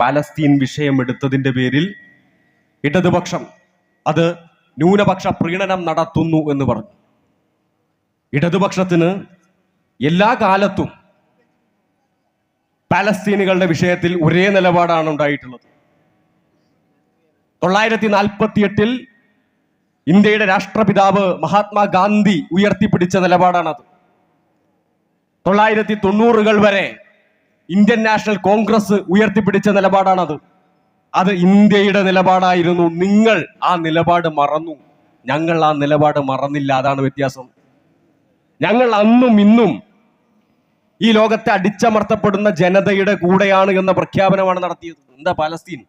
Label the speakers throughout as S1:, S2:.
S1: Palestine വിഷയം എടുത്തതിന്റെ പേരിൽ ഇടതുപക്ഷം അത് ന്യൂനപക്ഷ പ്രീണനം നടത്തുന്നു എന്ന് പറഞ്ഞു. ഇടതുപക്ഷത്തിന് എല്ലാ കാലത്തും പാലസ്തീനുകളുടെ വിഷയത്തിൽ ഒരേ നിലപാടാണ് ഉണ്ടായിട്ടുള്ളത്. തൊള്ളായിരത്തി നാൽപ്പത്തി എട്ടിൽ ഇന്ത്യയുടെ രാഷ്ട്രപിതാവ് മഹാത്മാഗാന്ധി ഉയർത്തിപ്പിടിച്ച നിലപാടാണത്. തൊള്ളായിരത്തി തൊണ്ണൂറുകൾ വരെ ഇന്ത്യൻ നാഷണൽ കോൺഗ്രസ് ഉയർത്തിപ്പിടിച്ച നിലപാടാണത്. അത് ഇന്ത്യയുടെ നിലപാടായിരുന്നു. നിങ്ങൾ ആ നിലപാട് മറന്നു. ഞങ്ങൾ ആ നിലപാട് മറന്നില്ല. അതാണ് വ്യത്യാസം. ഞങ്ങൾ അന്നും ഇന്നും ഈ ലോകത്തെ അടിച്ചമർത്തപ്പെടുന്ന ജനതയുടെ കൂടെയാണ് എന്ന പ്രഖ്യാപനമാണ് നടത്തിയത്. എന്താ പലസ്തീൻ?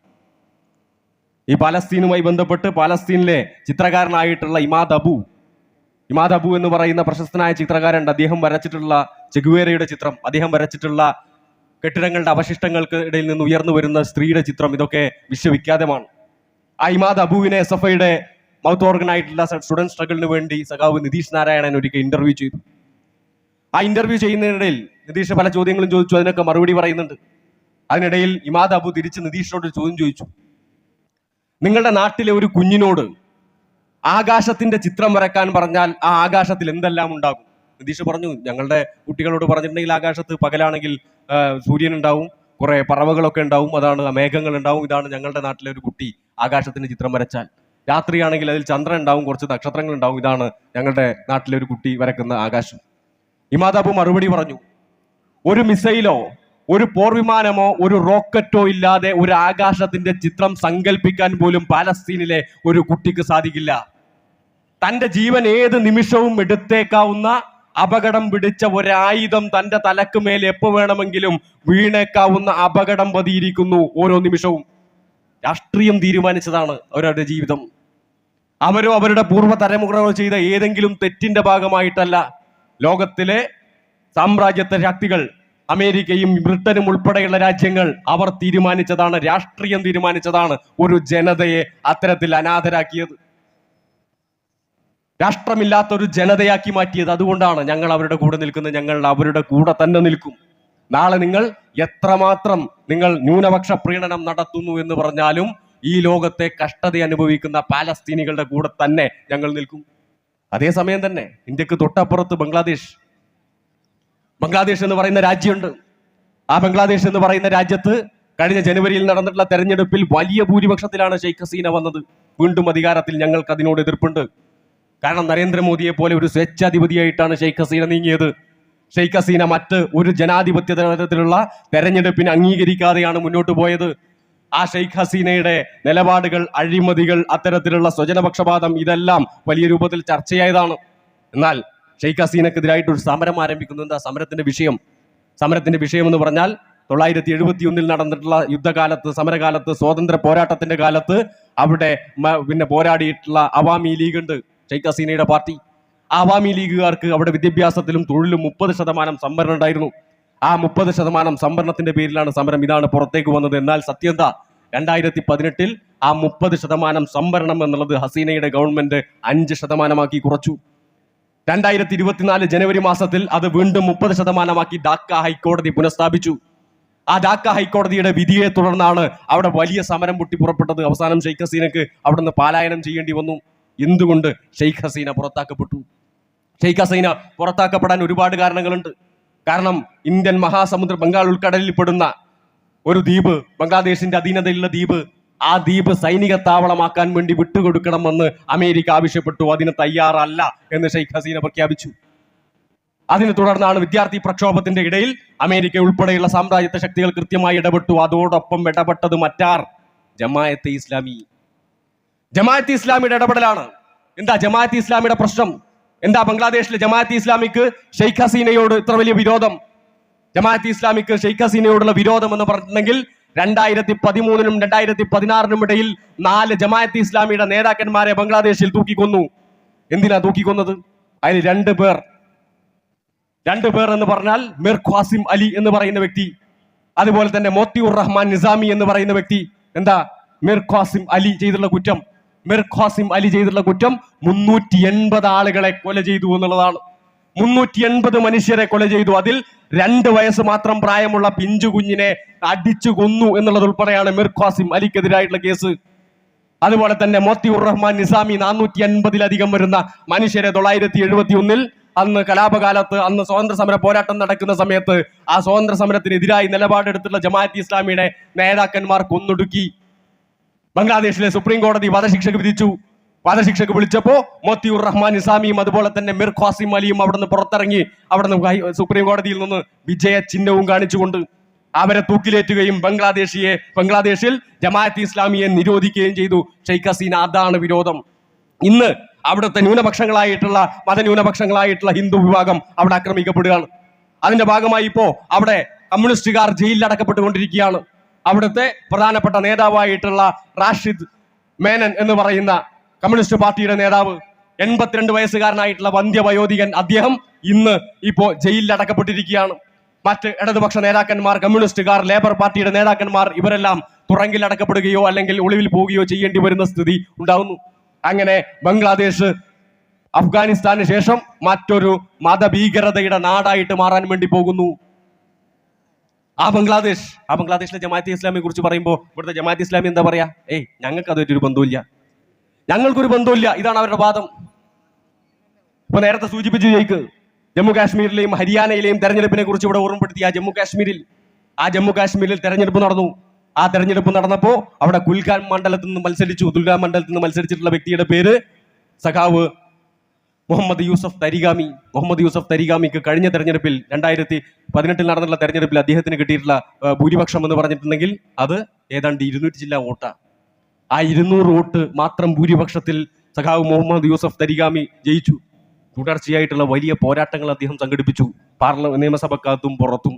S1: ഈ പലസ്തീനുമായി ബന്ധപ്പെട്ട് പലസ്തീനിലെ ചിത്രകാരനായിട്ടുള്ള ഇമാദ് അബു. ഇമാദ് അബു എന്ന് പറയുന്ന പ്രശസ്തനായ ചിത്രകാരൻ അദ്ദേഹം വരച്ചിട്ടുള്ള ചെഗുവേരയുടെ ചിത്രം അദ്ദേഹം വരച്ചിട്ടുള്ള കെട്ടിടങ്ങളുടെ അവശിഷ്ടങ്ങൾക്ക് ഇടയിൽ നിന്ന് ഉയർന്നു വരുന്ന സ്ത്രീയുടെ ചിത്രം ഇതൊക്കെ വിശ്വവിഖ്യാതമാണ്. ഐമാദ് അബുവിനെ എസ് എഫ് ഐയുടെ മൗത്ത് ഓർഗനായിട്ടുള്ള സ്റ്റുഡന്റ് സ്ട്രഗിളിന് വേണ്ടി സഖാവ് നിതീഷ് നാരായണൻ ഒരിക്കൽ ഇന്റർവ്യൂ ചെയ്തു. ആ ഇന്റർവ്യൂ ചെയ്യുന്നതിനിടയിൽ നിതീഷ് പല ചോദ്യങ്ങളും ചോദിച്ചു അതിനൊക്കെ മറുപടി പറയുന്നുണ്ട്. അതിനിടയിൽ ഇമാദ് അബു തിരിച്ച് നിതീഷിനോട് ചോദ്യം ചോദിച്ചു. നിങ്ങളുടെ നാട്ടിലെ ഒരു കുഞ്ഞിനോട് ആകാശത്തിന്റെ ചിത്രം വരക്കാൻ പറഞ്ഞാൽ ആ ആകാശത്തിൽ എന്തെല്ലാം ഉണ്ടാകും? നിതീഷ് പറഞ്ഞു ഞങ്ങളുടെ കുട്ടികളോട് പറഞ്ഞിട്ടുണ്ടെങ്കിൽ ആകാശത്ത് പകലാണെങ്കിൽ സൂര്യൻ ഉണ്ടാവും കുറെ പറവകളൊക്കെ ഉണ്ടാവും അതാണ് മേഘങ്ങൾ ഉണ്ടാവും ഇതാണ് ഞങ്ങളുടെ നാട്ടിലെ ഒരു കുട്ടി ആകാശത്തിന്റെ ചിത്രം വരച്ചാൽ. രാത്രിയാണെങ്കിൽ അതിൽ ചന്ദ്രൻ ഉണ്ടാവും കുറച്ച് നക്ഷത്രങ്ങൾ ഉണ്ടാവും ഇതാണ് ഞങ്ങളുടെ നാട്ടിലെ ഒരു കുട്ടി വരക്കുന്ന ആകാശം. ഇമാതാബു മറുപടി പറഞ്ഞു ഒരു മിസൈലോ ഒരു പോർവിമാനമോ ഒരു റോക്കറ്റോ ഇല്ലാതെ ഒരു ആകാശത്തിന്റെ ചിത്രം സങ്കല്പിക്കാൻ പോലും പാലസ്തീനിലെ ഒരു കുട്ടിക്ക് സാധിക്കില്ല. തന്റെ ജീവൻ ഏത് നിമിഷവും എടുത്തേക്കാവുന്ന അപകടം പിടിച്ച ഒരായുധം തന്റെ തലക്ക് മേൽ എപ്പോ വേണമെങ്കിലും വീണേക്കാവുന്ന അപകടം പതിയിരിക്കുന്നു ഓരോ നിമിഷവും. രാഷ്ട്രീയം തീരുമാനിച്ചതാണ് അവരുടെ ജീവിതം. അവരോ അവരുടെ പൂർവ തലമുറകൾ ചെയ്ത ഏതെങ്കിലും തെറ്റിന്റെ ഭാഗമായിട്ടല്ല ലോകത്തിലെ സാമ്രാജ്യത്വ ശക്തികൾ അമേരിക്കയും ബ്രിട്ടനും ഉൾപ്പെടെയുള്ള രാജ്യങ്ങൾ അവർ തീരുമാനിച്ചതാണ് രാഷ്ട്രീയം തീരുമാനിച്ചതാണ് ഒരു ജനതയെ അത്തരത്തിൽ അനാഥരാക്കിയത്. രാഷ്ട്രമില്ലാത്ത ഒരു ജനതയാക്കി മാറ്റിയത് അതുകൊണ്ടാണ് ഞങ്ങൾ അവരുടെ കൂടെ നിൽക്കുന്നത്. ഞങ്ങൾ അവരുടെ കൂടെ തന്നെ നിൽക്കും. നാളെ നിങ്ങൾ എത്രമാത്രം നിങ്ങൾ ന്യൂനപക്ഷ പ്രീണനം നടത്തുന്നു എന്ന് പറഞ്ഞാലും ഈ ലോകത്തെ കഷ്ടത അനുഭവിക്കുന്ന പാലസ്തീനികളുടെ കൂടെ തന്നെ ഞങ്ങൾ നിൽക്കും. അതേസമയം തന്നെ ഇന്ത്യയ്ക്ക് തൊട്ടപ്പുറത്ത് ബംഗ്ലാദേശ്. ബംഗ്ലാദേശ് എന്ന് പറയുന്ന രാജ്യമുണ്ട്. ആ ബംഗ്ലാദേശ് എന്ന് പറയുന്ന രാജ്യത്ത് കഴിഞ്ഞ ജനുവരിയിൽ നടന്നിട്ടുള്ള തെരഞ്ഞെടുപ്പിൽ വലിയ ഭൂരിപക്ഷത്തിലാണ് ഷെയ്ഖ് ഹസീന വന്നത്. വീണ്ടും അധികാരത്തിൽ ഞങ്ങൾക്ക് അതിനോട് എതിർപ്പുണ്ട്. കാരണം നരേന്ദ്രമോദിയെ പോലെ ഒരു സ്വേച്ഛാധിപതിയായിട്ടാണ് ഷെയ്ഖ് ഹസീന നീങ്ങിയത്. ഷെയ്ഖ് ഹസീന മറ്റ് ഒരു ജനാധിപത്യ തരത്തിലുള്ള തെരഞ്ഞെടുപ്പിനെ അംഗീകരിക്കാതെയാണ് മുന്നോട്ട് പോയത്. ആ ഷെയ്ഖ് ഹസീനയുടെ നിലപാടുകൾ അഴിമതികൾ അത്തരത്തിലുള്ള സ്വജനപക്ഷപാതം ഇതെല്ലാം വലിയ രൂപത്തിൽ ചർച്ചയായതാണ്. എന്നാൽ ഷെയ്ഖ് ഹസീനക്കെതിരായിട്ട് ഒരു സമരം ആരംഭിക്കുന്നു. എന്താ? സമരത്തിന്റെ വിഷയം. സമരത്തിന്റെ വിഷയം എന്ന് പറഞ്ഞാൽ തൊള്ളായിരത്തി എഴുപത്തി ഒന്നിൽ നടന്നിട്ടുള്ള യുദ്ധകാലത്ത് സമരകാലത്ത് സ്വാതന്ത്ര്യ പോരാട്ടത്തിന്റെ കാലത്ത് അവിടെ പിന്നെ പോരാടിയിട്ടുള്ള അവാമി ലീഗ് ഉണ്ട്. ഷെയ്ഖ് ഹസീനയുടെ പാർട്ടി. ആവാമി ലീഗുകാർക്ക് അവിടെ വിദ്യാഭ്യാസത്തിലും തൊഴിലും മുപ്പത് ശതമാനം സംവരണം ഉണ്ടായിരുന്നു. ആ മുപ്പത് ശതമാനം സംവരണത്തിന്റെ പേരിലാണ് സമരം ഇതാണ് പുറത്തേക്ക് വന്നത്. എന്നാൽ സത്യം എന്താ? രണ്ടായിരത്തി പതിനെട്ടിൽ ആ മുപ്പത് ശതമാനം സംവരണം എന്നുള്ളത് ഹസീനയുടെ ഗവൺമെന്റ് അഞ്ച് ശതമാനമാക്കി കുറച്ചു. രണ്ടായിരത്തി ഇരുപത്തിനാല് ജനുവരി മാസത്തിൽ അത് വീണ്ടും മുപ്പത് ശതമാനമാക്കി ഡാക്ക ഹൈക്കോടതി പുനഃസ്ഥാപിച്ചു. ആ ഡാക്ക ഹൈക്കോടതിയുടെ വിധിയെ തുടർന്നാണ് അവിടെ വലിയ സമരം പൊട്ടി പുറപ്പെട്ടത്. അവസാനം ഷെയ്ഖ് ഹസീനക്ക് അവിടെ നിന്ന് പാലായനം ചെയ്യേണ്ടി വന്നു. എന്തുകൊണ്ട് ഷെയ്ഖ് ഹസീന പുറത്താക്കപ്പെട്ടു? ഷെയ്ഖ് ഹസീന പുറത്താക്കപ്പെടാൻ ഒരുപാട് കാരണങ്ങളുണ്ട്. കാരണം ഇന്ത്യൻ മഹാസമുദ്ര ബംഗാൾ ഉൾക്കടലിൽ പെടുന്ന ഒരു ദ്വീപ് ബംഗ്ലാദേശിന്റെ അധീനതയിലുള്ള ദ്വീപ് ആ ദ്വീപ് സൈനിക താവളമാക്കാൻ വേണ്ടി വിട്ടുകൊടുക്കണമെന്ന് അമേരിക്ക ആവശ്യപ്പെട്ടു. അതിന് തയ്യാറല്ല എന്ന് ഷെയ്ഖ് ഹസീന പ്രഖ്യാപിച്ചു. അതിനെ തുടർന്നാണ് വിദ്യാർത്ഥി പ്രക്ഷോഭത്തിന്റെ ഇടയിൽ അമേരിക്ക ഉൾപ്പെടെയുള്ള സാമ്രാജ്യത്വ ശക്തികൾ കൃത്യമായി ഇടപെട്ടു. അതോടൊപ്പം ഇടപെട്ടത് മറ്റാർ? ജമായത്തെ ഇസ്ലാമി. ജമാഅത്തെ ഇസ്ലാമിയുടെ ഇടപെടലാണ്. എന്താ ജമാഅത്ത് ഇസ്ലാമിയുടെ പ്രശ്നം? എന്താ ബംഗ്ലാദേശിലെ ജമാഅത്ത് ഇസ്ലാമിക്ക് ഷെയ്ഖ് ഹസീനയോട് ഇത്ര വലിയ വിരോധം? ജമാഅത്ത് ഇസ്ലാമിക്ക് ഷെയ്ഖ് ഹസീനയോടുള്ള വിരോധം എന്ന് പറഞ്ഞിട്ടുണ്ടെങ്കിൽ രണ്ടായിരത്തി പതിമൂന്നിനും രണ്ടായിരത്തി പതിനാറിനും ഇടയിൽ നാല് ജമാഅത്ത് ഇസ്ലാമിയുടെ നേതാക്കന്മാരെ ബംഗ്ലാദേശിൽ തൂക്കിക്കൊന്നു. എന്തിനാ തൂക്കിക്കൊന്നത്? അതിൽ രണ്ട് പേർ. രണ്ട് പേർ എന്ന് പറഞ്ഞാൽ മിർ ഖാസിം അലി എന്ന് പറയുന്ന വ്യക്തി. അതുപോലെ തന്നെ മോത്തിയുർ റഹ്മാൻ നിസാമി എന്ന് പറയുന്ന വ്യക്തി. എന്താ? മിർ ഖാസിം അലി ചെയ്തിട്ടുള്ള കുറ്റം. മിർ ഖാസിം അലി ചെയ്തിട്ടുള്ള കുറ്റം മുന്നൂറ്റി എൺപത് ആളുകളെ കൊല ചെയ്തു എന്നുള്ളതാണ്. മുന്നൂറ്റി എൺപത് മനുഷ്യരെ കൊല ചെയ്തു. അതിൽ രണ്ട് വയസ്സ് മാത്രം പ്രായമുള്ള പിഞ്ചു കുഞ്ഞിനെ അടിച്ചു കൊന്നു എന്നുള്ളത് ഉൾപ്പെടെയാണ് മിർ ഖാസിം അലിക്കെതിരായിട്ടുള്ള കേസ്. അതുപോലെ തന്നെ മോത്തിയുർ റഹ്മാൻ നിസാമി നാനൂറ്റി അൻപതിലധികം വരുന്ന മനുഷ്യരെ തൊള്ളായിരത്തി എഴുപത്തി ഒന്നിൽ അന്ന് കലാപകാലത്ത് അന്ന് സ്വാതന്ത്ര്യ സമര പോരാട്ടം നടക്കുന്ന സമയത്ത് ആ സ്വാതന്ത്ര്യ സമരത്തിനെതിരായി നിലപാടെടുത്തുള്ള ജമാഅത്ത് ഇസ്ലാമിയുടെ നേതാക്കന്മാർ കൊന്നൊടുക്കി. ബംഗ്ലാദേശിലെ സുപ്രീം കോടതി വധശിക്ഷക്ക് വിധിച്ചു. വധശിക്ഷക്ക് വിളിച്ചപ്പോ മോത്തിയുർ റഹ്മാൻ ഇസാമിയും അതുപോലെ തന്നെ മിർ ഖാസിം അലിയും അവിടുന്ന് പുറത്തിറങ്ങി അവിടുന്ന് സുപ്രീം കോടതിയിൽ നിന്ന് വിജയ ചിഹ്നവും കാണിച്ചുകൊണ്ട് അവരെ തൂക്കിലേറ്റുകയും ബംഗ്ലാദേശിയെ ബംഗ്ലാദേശിൽ ജമാഅത്ത് ഇസ്ലാമിയെ നിരോധിക്കുകയും ചെയ്തു. ഷെയ്ഖ് ഹസീന അതാണ് വിരോധം. ഇന്ന് അവിടുത്തെ ന്യൂനപക്ഷങ്ങളായിട്ടുള്ള മതന്യൂനപക്ഷങ്ങളായിട്ടുള്ള ഹിന്ദു വിഭാഗം അവിടെ ആക്രമിക്കപ്പെടുകയാണ്. അതിന്റെ ഭാഗമായി ഇപ്പോ അവിടെ കമ്മ്യൂണിസ്റ്റുകാർ ജയിലിൽ അടക്കപ്പെട്ടുകൊണ്ടിരിക്കുകയാണ് അവിടുത്തെ പ്രധാനപ്പെട്ട നേതാവായിട്ടുള്ള റാഷിദ് മേനൻ എന്ന് പറയുന്ന കമ്മ്യൂണിസ്റ്റ് പാർട്ടിയുടെ നേതാവ് എൺപത്തിരണ്ട് വയസ്സുകാരനായിട്ടുള്ള വന്ധ്യവയോധികൻ അദ്ദേഹം ഇന്ന് ഇപ്പോ ജയിലിൽ അടക്കപ്പെട്ടിരിക്കുകയാണ്. മറ്റ് ഇടതുപക്ഷ നേതാക്കന്മാർ കമ്മ്യൂണിസ്റ്റുകാർ ലേബർ പാർട്ടിയുടെ നേതാക്കന്മാർ ഇവരെല്ലാം തുറങ്കിൽ അടക്കപ്പെടുകയോ അല്ലെങ്കിൽ ഒളിവിൽ പോവുകയോ ചെയ്യേണ്ടി വരുന്ന സ്ഥിതി ഉണ്ടാകുന്നു അങ്ങനെ ബംഗ്ലാദേശ് അഫ്ഗാനിസ്ഥാന് ശേഷം മറ്റൊരു മതഭീകരതയുടെ നാടായിട്ട് മാറാൻ വേണ്ടി പോകുന്നു. ആ ബംഗ്ലാദേശ് ആ ബംഗ്ലാദേശിലെ ജമാഅത്തെ ഇസ്ലാമിയെ കുറിച്ച് പറയുമ്പോൾ ഇവിടുത്തെ ജമാഅത്തെ ഇസ്ലാമി എന്താ പറയാ? ഏയ് ഞങ്ങൾക്ക് അതൊരു ബന്ധമില്ല ഞങ്ങൾക്കൊരു ബന്ധമില്ല ഇതാണ് അവരുടെ വാദം. ഇപ്പൊ നേരത്തെ സൂചിപ്പിച്ചു ജയിക്ക് ജമ്മു കാശ്മീരിലെയും ഹരിയാനയിലെയും തെരഞ്ഞെടുപ്പിനെ കുറിച്ച് ഇവിടെ ഓർമ്മപ്പെടുത്തി ആ ജമ്മു കാശ്മീരിൽ ആ ജമ്മു കാശ്മീരിൽ തെരഞ്ഞെടുപ്പ് നടന്നു. ആ തെരഞ്ഞെടുപ്പ് നടന്നപ്പോ അവിടെ കുൽഗാം മണ്ഡലത്തിൽ നിന്ന് മത്സരിച്ചു. ദുൽഗാം മണ്ഡലത്തിൽ നിന്ന് മത്സരിച്ചിട്ടുള്ള വ്യക്തിയുടെ പേര് സഖാവ് മുഹമ്മദ് യൂസഫ് തരിഗാമി മുഹമ്മദ് യൂസഫ് തരിഗാമിക്ക് കഴിഞ്ഞ തെരഞ്ഞെടുപ്പിൽ രണ്ടായിരത്തി പതിനെട്ടിൽ നടന്നിട്ടുള്ള തെരഞ്ഞെടുപ്പിൽ അദ്ദേഹത്തിന് കിട്ടിയിട്ടുള്ള ഭൂരിപക്ഷം എന്ന് പറഞ്ഞിട്ടുണ്ടെങ്കിൽ അത് ഏതാണ്ട് ഇരുന്നൂറ്റി ജില്ലാ വോട്ടാണ് ആ ഇരുന്നൂറ് വോട്ട് മാത്രം ഭൂരിപക്ഷത്തിൽ സഖാവ് മുഹമ്മദ് യൂസഫ് തരിഗാമി ജയിച്ചു. തുടർച്ചയായിട്ടുള്ള വലിയ പോരാട്ടങ്ങൾ അദ്ദേഹം സംഘടിപ്പിച്ചു. പാർലമെന്റ് നിയമസഭക്കകത്തും പുറത്തും.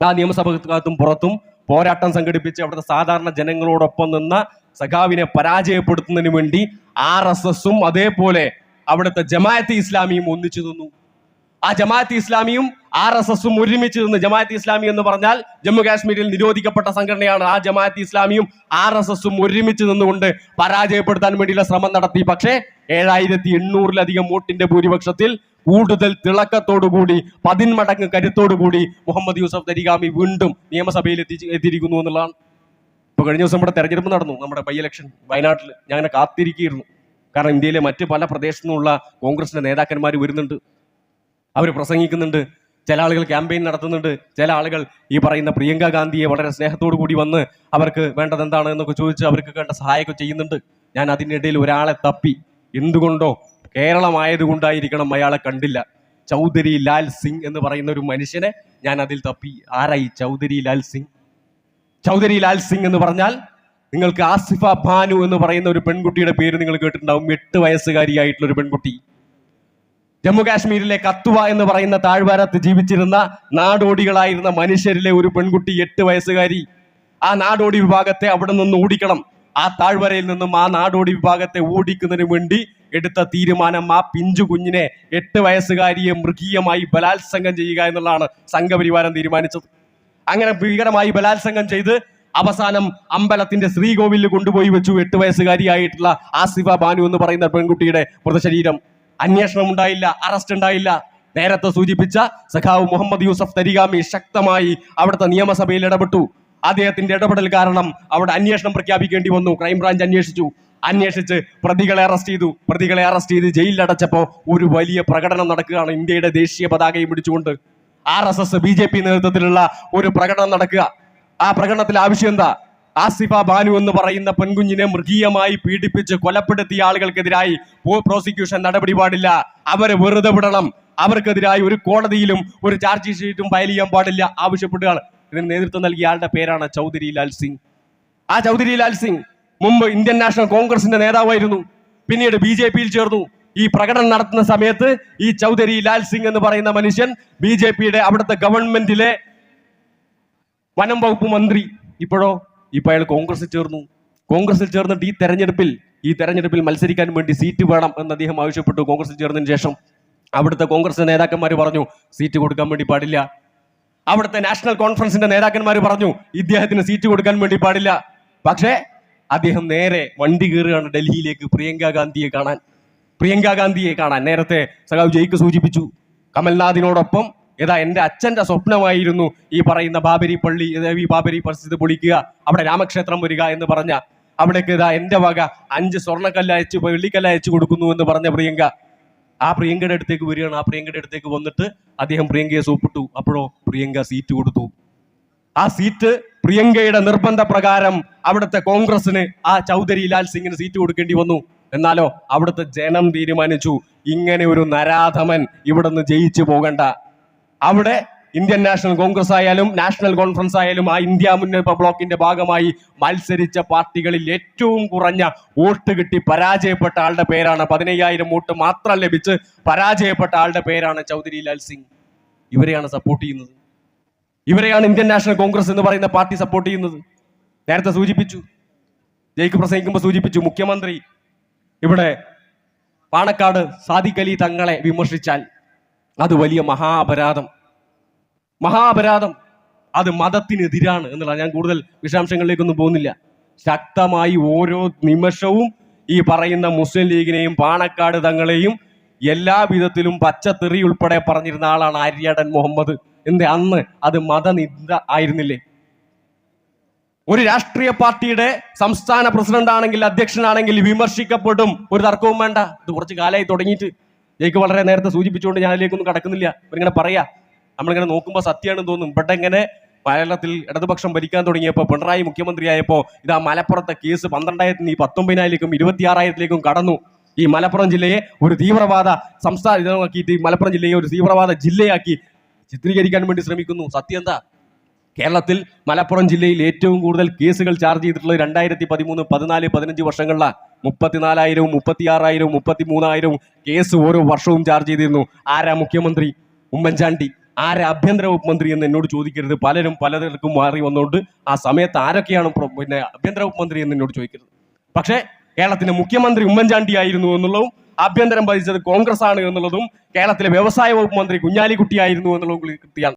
S1: ആ നിയമസഭക്കകത്തും പുറത്തും പോരാട്ടം സംഘടിപ്പിച്ച് അവിടുത്തെ സാധാരണ ജനങ്ങളോടൊപ്പം നിന്ന സഖാവിനെ പരാജയപ്പെടുത്തുന്നതിന് വേണ്ടി ആർ എസ് എസും അതേപോലെ അവിടുത്തെ ജമാഅത്ത് ഇസ്ലാമിയും ഒന്നിച്ചു നിന്നു. ആ ജമാഅത്ത് ഇസ്ലാമിയും ആർ എസ് എസും ഒരുമിച്ച് നിന്ന് ജമാഅത്ത് ഇസ്ലാമി എന്ന് പറഞ്ഞാൽ ജമ്മു കാശ്മീരിൽ നിരോധിക്കപ്പെട്ട സംഘടനയാണ്. ആ ജമാഅത്ത് ഇസ്ലാമിയും ആർ എസ് എസും ഒരുമിച്ച് നിന്നുകൊണ്ട് പരാജയപ്പെടുത്താൻ വേണ്ടിയുള്ള ശ്രമം നടത്തി. പക്ഷേ ഏഴായിരത്തി എണ്ണൂറിലധികം വോട്ടിന്റെ ഭൂരിപക്ഷത്തിൽ കൂടുതൽ തിളക്കത്തോടുകൂടി പതിന്മടങ്ങ് കരുത്തോടുകൂടി മുഹമ്മദ് യൂസഫ് ദരിഗാമി വീണ്ടും നിയമസഭയിൽ എത്തി എത്തിയിരിക്കുന്നു എന്നുള്ളതാണ്. ഇപ്പൊ കഴിഞ്ഞ ദിവസം ഇവിടെ തെരഞ്ഞെടുപ്പ് നടന്നു. നമ്മുടെ ബൈ ഇലക്ഷൻ വയനാട്ടിൽ ഞാൻ കാത്തിരിക്കുകയായിരുന്നു. കാരണം ഇന്ത്യയിലെ മറ്റ് പല പ്രദേശത്തു നിന്നുള്ള കോൺഗ്രസിന്റെ നേതാക്കന്മാർ വരുന്നുണ്ട്. അവർ പ്രസംഗിക്കുന്നുണ്ട്. ചില ആളുകൾ ക്യാമ്പയിൻ നടത്തുന്നുണ്ട്. ചില ആളുകൾ ഈ പറയുന്ന പ്രിയങ്ക ഗാന്ധിയെ വളരെ സ്നേഹത്തോടു കൂടി വന്ന് അവർക്ക് വേണ്ടത് എന്താണ് എന്നൊക്കെ ചോദിച്ച് അവർക്ക് വേണ്ട സഹായമൊക്കെ ചെയ്യുന്നുണ്ട്. ഞാൻ അതിനിടയിൽ ഒരാളെ തപ്പി. എന്തുകൊണ്ടോ? കേരളമായതുകൊണ്ടായിരിക്കണം അയാളെ കണ്ടില്ല. ചൗധരി ലാൽ സിംഗ് എന്ന് പറയുന്ന ഒരു മനുഷ്യനെ ഞാൻ അതിൽ തപ്പി. ആരായി? ചൗധരി ലാൽ സിംഗ്. ചൗധരി ലാൽ സിംഗ് എന്ന് പറഞ്ഞാൽ നിങ്ങൾക്ക് ആസിഫ ഭാനു എന്ന് പറയുന്ന ഒരു പെൺകുട്ടിയുടെ പേര് നിങ്ങൾ കേട്ടിട്ടുണ്ടാവും. എട്ട് വയസ്സുകാരിയായിട്ടുള്ള ഒരു പെൺകുട്ടി. ജമ്മു കാശ്മീരിലെ കത്തുവ എന്ന് പറയുന്ന താഴ്വാരത്ത് ജീവിച്ചിരുന്ന നാടോടികളായിരുന്ന മനുഷ്യരിലെ ഒരു പെൺകുട്ടി എട്ട് വയസ്സുകാരി. ആ നാടോടി വിഭാഗത്തെ അവിടെ നിന്ന് ഓടിക്കണം. ആ താഴ്വരയിൽ നിന്നും ആ നാടോടി വിഭാഗത്തെ ഓടിക്കുന്നതിന് വേണ്ടി എടുത്ത തീരുമാനം ആ പിഞ്ചു കുഞ്ഞിനെ എട്ട് വയസ്സുകാരിയെ മൃഗീയമായി ബലാത്സംഗം ചെയ്യുക എന്നുള്ളതാണ് സംഘപരിവാരം തീരുമാനിച്ചത്. അങ്ങനെ ഭീകരമായി ബലാത്സംഗം ചെയ്ത് അവസാനം അമ്പലത്തിന്റെ ശ്രീകോവിലിൽ കൊണ്ടുപോയി വെച്ചു. എട്ട് വയസ്സുകാരിയായിട്ടുള്ള ആസിഫ ബാനു എന്ന് പറയുന്ന പെൺകുട്ടിയുടെ മൃതശരീരം. അന്വേഷണം ഉണ്ടായില്ല അറസ്റ്റ് ഉണ്ടായില്ല. നേരത്തെ സൂചിപ്പിച്ച സഖാവ് മുഹമ്മദ് യൂസഫ് തരികാമി ശക്തമായി അവിടുത്തെ നിയമസഭയിൽ ഇടപെട്ടു. അദ്ദേഹത്തിന്റെ ഇടപെടൽ കാരണം അവിടെ അന്വേഷണം പ്രഖ്യാപിക്കേണ്ടി വന്നു. ക്രൈംബ്രാഞ്ച് അന്വേഷിച്ചു. അന്വേഷിച്ച് പ്രതികളെ അറസ്റ്റ് ചെയ്തു. പ്രതികളെ അറസ്റ്റ് ചെയ്ത് ജയിലിൽ അടച്ചപ്പോ ഒരു വലിയ പ്രകടനം നടക്കുകയാണ് ഇന്ത്യയുടെ ദേശീയ പതാകയും പിടിച്ചുകൊണ്ട് R S S B J P നേതൃത്വത്തിലുള്ള ഒരു പ്രകടനം നടക്കുക. ആ പ്രകടനത്തിൽ ആവശ്യം എന്താ? ആസിഫ ബാനു എന്ന് പറയുന്ന പെൺകുഞ്ഞിനെ മൃഗീയമായി പീഡിപ്പിച്ച് കൊലപ്പെടുത്തിയ ആളുകൾക്കെതിരായി പ്രോസിക്യൂഷൻ നടപടി പാടില്ല. അവരെ വെറുതെ വിടണം. അവർക്കെതിരായി ഒരു കോടതിയിലും ഒരു ചാർജ് ഷീറ്റും ഫയൽ ചെയ്യാൻ പാടില്ല. ആവശ്യപ്പെടുകയാണ്. ഇതിന് നേതൃത്വം നൽകിയ ആളുടെ പേരാണ് ചൗധരി ലാൽ സിംഗ്. ആ ചൗധരി ലാൽ സിംഗ് മുമ്പ് ഇന്ത്യൻ നാഷണൽ കോൺഗ്രസിന്റെ നേതാവായിരുന്നു. പിന്നീട് ബി ജെ പിയിൽ ചേർന്നു. ഈ പ്രകടനം നടത്തുന്ന സമയത്ത് ഈ ചൗധരി ലാൽ സിംഗ് എന്ന് പറയുന്ന മനുഷ്യൻ ബി ജെ പിയുടെ അവിടുത്തെ ഗവൺമെന്റിലെ വനം വകുപ്പ് മന്ത്രി ഇപ്പോഴോ? ഇപ്പൊ അയാൾ കോൺഗ്രസിൽ ചേർന്നു. കോൺഗ്രസിൽ ചേർന്നിട്ട് ഈ തെരഞ്ഞെടുപ്പിൽ ഈ തെരഞ്ഞെടുപ്പിൽ മത്സരിക്കാൻ വേണ്ടി സീറ്റ് വേണം എന്ന് അദ്ദേഹം ആവശ്യപ്പെട്ടു കോൺഗ്രസിൽ ചേർന്നതിന് ശേഷം. അവിടുത്തെ കോൺഗ്രസ് നേതാക്കന്മാർ പറഞ്ഞു സീറ്റ് കൊടുക്കാൻ വേണ്ടി പാടില്ല. അവിടുത്തെ നാഷണൽ കോൺഫറൻസിന്റെ നേതാക്കന്മാർ പറഞ്ഞു ഇദ്ദേഹത്തിന് സീറ്റ് കൊടുക്കാൻ വേണ്ടി പാടില്ല. പക്ഷേ അദ്ദേഹം നേരെ വണ്ടി കയറുകയാണ് ഡൽഹിയിലേക്ക് പ്രിയങ്ക ഗാന്ധിയെ കാണാൻ. പ്രിയങ്ക ഗാന്ധിയെ കാണാൻ നേരത്തെ സഖാവ് ജയിക്ക് സൂചിപ്പിച്ചു. കമൽനാഥിനോടൊപ്പം ഏതാ എന്റെ അച്ഛന്റെ സ്വപ്നമായിരുന്നു ഈ പറയുന്ന ബാബരി പള്ളി ഈ ബാബരി പരിസ്ഥിതി പൊളിക്കുക അവിടെ രാമക്ഷേത്രം വരിക എന്ന് പറഞ്ഞ. അവിടേക്ക് ഇതാ എന്റെ വക അഞ്ച് സ്വർണക്കല്ല് അയച്ച് വെള്ളിക്കല്ല് അയച്ചു കൊടുക്കുന്നു എന്ന് പറഞ്ഞ പ്രിയങ്ക. ആ പ്രിയങ്കയുടെ അടുത്തേക്ക് വരികയാണ്. ആ പ്രിയങ്കയുടെ അടുത്തേക്ക് വന്നിട്ട് അദ്ദേഹം പ്രിയങ്കയെ സൂപ്പിട്ടു. അപ്പോഴോ പ്രിയങ്ക സീറ്റ് കൊടുത്തു. ആ സീറ്റ് പ്രിയങ്കയുടെ നിർബന്ധ പ്രകാരം അവിടുത്തെ കോൺഗ്രസിന് ആ ചൗധരി ലാൽ സിംഗിന് സീറ്റ് കൊടുക്കേണ്ടി വന്നു. എന്നാലോ അവിടുത്തെ ജനം തീരുമാനിച്ചു ഇങ്ങനെ ഒരു നരാധമൻ ഇവിടുന്ന് ജയിച്ചു പോകണ്ട. അവിടെ ഇന്ത്യൻ നാഷണൽ കോൺഗ്രസ് ആയാലും നാഷണൽ കോൺഫറൻസ് ആയാലും ആ ഇന്ത്യ മുന്നേറ്റ ബ്ലോക്കിന്റെ ഭാഗമായി മത്സരിച്ച പാർട്ടികളിൽ ഏറ്റവും കുറഞ്ഞ വോട്ട് കിട്ടി പരാജയപ്പെട്ട ആളുടെ പേരാണ്. പതിനയ്യായിരം വോട്ട് മാത്രം ലഭിച്ച് പരാജയപ്പെട്ട ആളുടെ പേരാണ് ചൗധരി ലാൽ സിംഗ്. ഇവരെയാണ് സപ്പോർട്ട് ചെയ്യുന്നത്. ഇവരെയാണ് ഇന്ത്യൻ നാഷണൽ കോൺഗ്രസ് എന്ന് പറയുന്ന പാർട്ടി സപ്പോർട്ട് ചെയ്യുന്നത്. നേരത്തെ സൂചിപ്പിച്ചു. ജയിക്ക് പ്രസംഗിക്കുമ്പോൾ സൂചിപ്പിച്ചു മുഖ്യമന്ത്രി ഇവിടെ പാണക്കാട് സാദിഖലി തങ്ങളെ വിമർശിച്ചാൽ അത് വലിയ മഹാപരാധം. മഹാപരാധം അത് മതത്തിനെതിരാണ് എന്നുള്ള ഞാൻ കൂടുതൽ വിശദാംശങ്ങളിലേക്കൊന്നും പോകുന്നില്ല. ശക്തമായി ഓരോ നിമിഷവും ഈ പറയുന്ന മുസ്ലിം ലീഗിനെയും പാണക്കാട് തങ്ങളെയും എല്ലാ വിധത്തിലും പച്ചത്തെറി ഉൾപ്പെടെ പറഞ്ഞിരുന്ന ആളാണ് ആര്യടൻ മുഹമ്മദ്. എന്ത് അന്ന് അത് മതനിന്ദ ആയിരുന്നില്ലേ? ഒരു രാഷ്ട്രീയ പാർട്ടിയുടെ സംസ്ഥാന പ്രസിഡന്റ് ആണെങ്കിൽ അധ്യക്ഷനാണെങ്കിൽ വിമർശിക്കപ്പെടും. ഒരു തർക്കവും വേണ്ട. ഇത് കുറച്ച് കാലമായി തുടങ്ങിയിട്ട് ജയിക്ക് വളരെ നേരത്തെ സൂചിപ്പിച്ചുകൊണ്ട് ഞാൻ അതിലേക്കൊന്നും കടക്കുന്നില്ല. ഇവരിങ്ങനെ പറയാ. നമ്മളിങ്ങനെ നോക്കുമ്പോൾ സത്യമാണെന്ന് തോന്നും. ഇവിടെ എങ്ങനെ കേരളത്തിൽ ഇടതുപക്ഷം ഭരിക്കാൻ തുടങ്ങിയപ്പോൾ പിണറായി മുഖ്യമന്ത്രിയായപ്പോൾ ഇതാ മലപ്പുറത്തെ കേസ് പന്ത്രണ്ടായിരത്തി പത്തൊമ്പതിനായിരത്തിലേക്കും ഇരുപത്തിയാറായിരത്തിലേക്കും കടന്നു. ഈ മലപ്പുറം ജില്ലയെ ഒരു തീവ്രവാദ സംസ്ഥാന ഇതാക്കിയിട്ട് ഈ മലപ്പുറം ജില്ലയെ ഒരു തീവ്രവാദ ജില്ലയാക്കി ചിത്രീകരിക്കാൻ വേണ്ടി ശ്രമിക്കുന്നു. സത്യം എന്താ? കേരളത്തിൽ മലപ്പുറം ജില്ലയിൽ ഏറ്റവും കൂടുതൽ കേസുകൾ ചാർജ് ചെയ്തിട്ടുള്ളത് രണ്ടായിരത്തി പതിമൂന്ന് പതിനാല് പതിനഞ്ച് വർഷങ്ങളിലാണ് മുപ്പത്തിനാലായിരവും മുപ്പത്തിയാറായിരവും മുപ്പത്തി മൂന്നായിരവും കേസ് ഓരോ വർഷവും ചാർജ് ചെയ്തിരുന്നു. ആരാ മുഖ്യമന്ത്രി? ഉമ്മൻചാണ്ടി. ആരാ ആഭ്യന്തര വകുപ്പ് മന്ത്രി എന്ന് എന്നോട് ചോദിക്കരുത്. പലരും പലർക്കും മാറി വന്നുകൊണ്ട് ആ സമയത്ത് ആരൊക്കെയാണ് പിന്നെ ആഭ്യന്തര വകുപ്പ് മന്ത്രി എന്ന് എന്നോട് ചോദിക്കരുത്. പക്ഷേ കേരളത്തിന്റെ മുഖ്യമന്ത്രി ഉമ്മൻചാണ്ടി ആയിരുന്നു എന്നുള്ളതും ആഭ്യന്തരം ഭരിച്ചത് കോൺഗ്രസ് ആണ് എന്നുള്ളതും കേരളത്തിലെ വ്യവസായ വകുപ്പ് മന്ത്രി കുഞ്ഞാലിക്കുട്ടി ആയിരുന്നു എന്നുള്ളതും കൃത്യമാണ്.